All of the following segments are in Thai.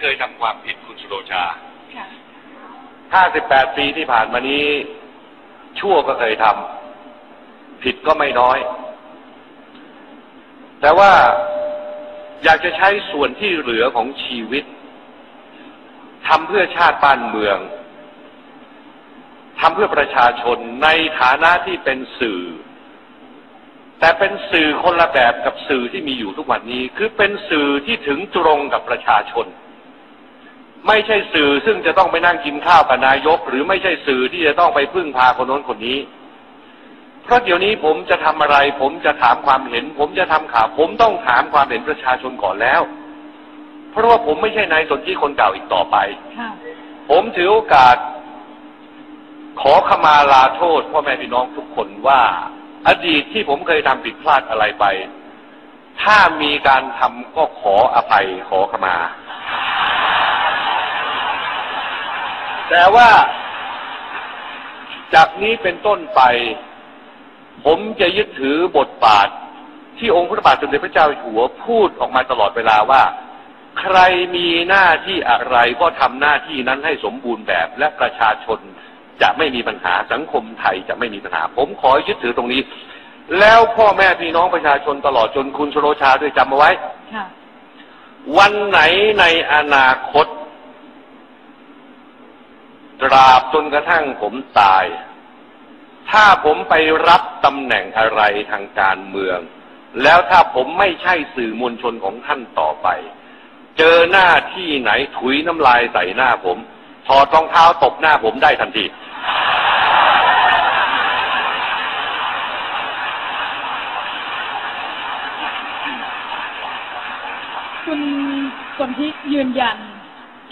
เคยทำความผิดคุณสุโรชา ค่ะ ห้าสิบแปดปีที่ผ่านมานี้ ชั่วก็เคยทำผิดก็ไม่น้อย แต่ว่าอยากจะใช้ส่วนที่เหลือของชีวิตทำเพื่อชาติบ้านเมืองทำเพื่อประชาชนในฐานะที่เป็นสื่อ แต่เป็นสื่อคนละแบบกับสื่อที่มีอยู่ทุกวันนี้ คือเป็นสื่อที่ถึงตรงกับประชาชน ไม่ใช่สื่อซึ่งจะต้องไปนั่งกินข้าวกับนายก หรือไม่ใช่สื่อที่จะต้องไปพึ่งพาคนโน้นคนนี้ เพราะเดี๋ยวนี้ผมจะทำอะไร ผมจะถามความเห็น ผมจะทำข่าว ผมต้องถามความเห็นประชาชนก่อนแล้ว เพราะว่าผมไม่ใช่นายสนธิคนเก่าอีกต่อไปค่ะผมถือโอกาส ขอขมาลาโทษพ่อแม่พี่น้องทุกคนว่า อดีตที่ผมเคยทำผิดพลาดอะไรไป ถ้ามีการทำก็ขออภัยขอขมา แต่ว่าจากนี้เป็นต้นไป ผมจะยึดถือบทบาท ที่องค์พระบาทสมเด็จพระเจ้าอยู่หัวพูดออกมาตลอดเวลาว่า ใครมีหน้าที่อะไรก็ทำหน้าที่นั้นให้สมบูรณ์แบบ และประชาชนจะไม่มีปัญหาสังคมไทยจะไม่มีปัญหา ผมขอยึดถือตรงนี้ แล้วพ่อแม่พี่น้องประชาชนตลอดจนคุณชโรชาด้วยจำเอาไว้ค่ะวันไหนในอนาคต ตราบจนกระทั่งผมตาย ถ้าผมไปรับตำแหน่งอะไรทางการเมือง แล้วถ้าผมไม่ใช่สื่อมวลชนของท่านต่อไป เจอหน้าที่ไหนถุยน้ำลายใส่หน้าผมถอดรองเท้าตบหน้าผมได้ทันที คุณสนธิยืนยัน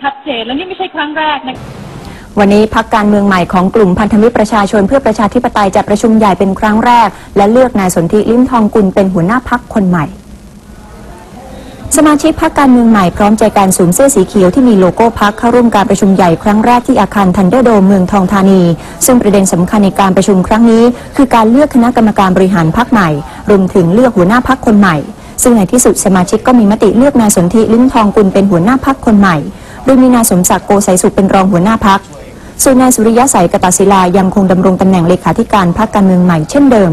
ชัดเจนแล้วนี่ไม่ใช่ครั้งแรกนะ วันนี้พักการเมืองใหม่ของกลุ่มพันธมิตรประชาชนเพื่อประชาธิปไตยจะประชุมใหญ่เป็นครั้งแรก และเลือกนายสนธิลิ้มทองกุลเป็นหัวหน้าพักคนใหม่ สมาชิกพักการเมืองใหม่พร้อมใจการสวมเสื้อสีเขียวที่มีโลโก้พักเข้าร่วมการประชุมใหญ่ครั้งแรกที่อาคารทันเดอร์โดมเมืองทองธานี ซึ่งประเด็นสำคัญในการประชุมครั้งนี้ คือการเลือกคณะกรรมการบริหารพักใหม่ รวมถึงเลือกหัวหน้าพักคนใหม่ ซึ่งในที่สุดสมาชิกก็มีมติเลือกนายสนธิลิ้มทองกุลเป็นหัวหน้าพักคนใหม่โดยมีนายสมศักดิ์โกไสยสุขเป็นรองหัวหน้าพัก ส่วนนายสุริยะใสกตศิลายังคงดำรงตำแหน่งเลขาธิการพรรคการเมืองใหม่เช่นเดิม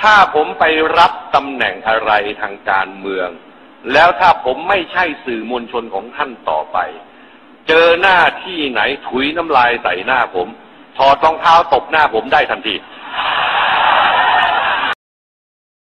ถ้าผมไปรับตำแหน่งอะไรทางการเมือง แล้วถ้าผมไม่ใช่สื่อมวลชนของท่านต่อไป เจอหน้าที่ไหนถุยน้ำลายใส่หน้าผมถอดรองเท้าตบหน้าผมได้ทันที